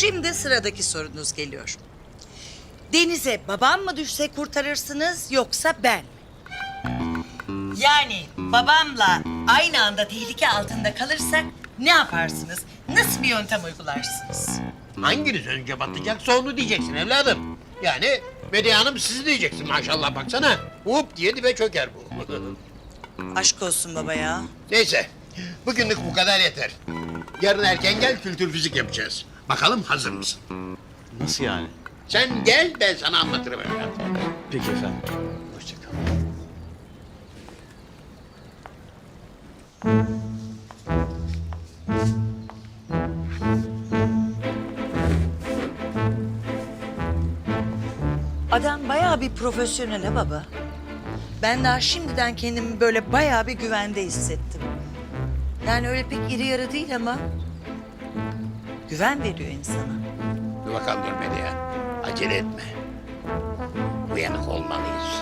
Şimdi sıradaki sorunuz geliyor. Denize babam mı düşse kurtarırsınız yoksa ben mi? Yani babamla aynı anda tehlike altında kalırsak ne yaparsınız? Nasıl bir yöntem uygularsınız? Hanginiz önce batacaksa onu diyeceksin evladım. Yani Medya Hanım sizi diyeceksin maşallah baksana. Hop diye dibe çöker bu. Aşk olsun baba ya. Neyse bugünlük bu kadar yeter. Yarın erken gel kültür fizik yapacağız. Bakalım hazır mısın? Nasıl yani? Sen gel ben sana anlatırım evladım. Peki efendim. Hoşçakal. Adam bayağı bir profesyonel ha baba. Ben daha şimdiden kendimi böyle bayağı bir güvende hissettim. Yani öyle pek iri yarı değil ama güven veriyor insana. Dur bakalım dur Medya. Acele etme. Uyanık olmalıyız.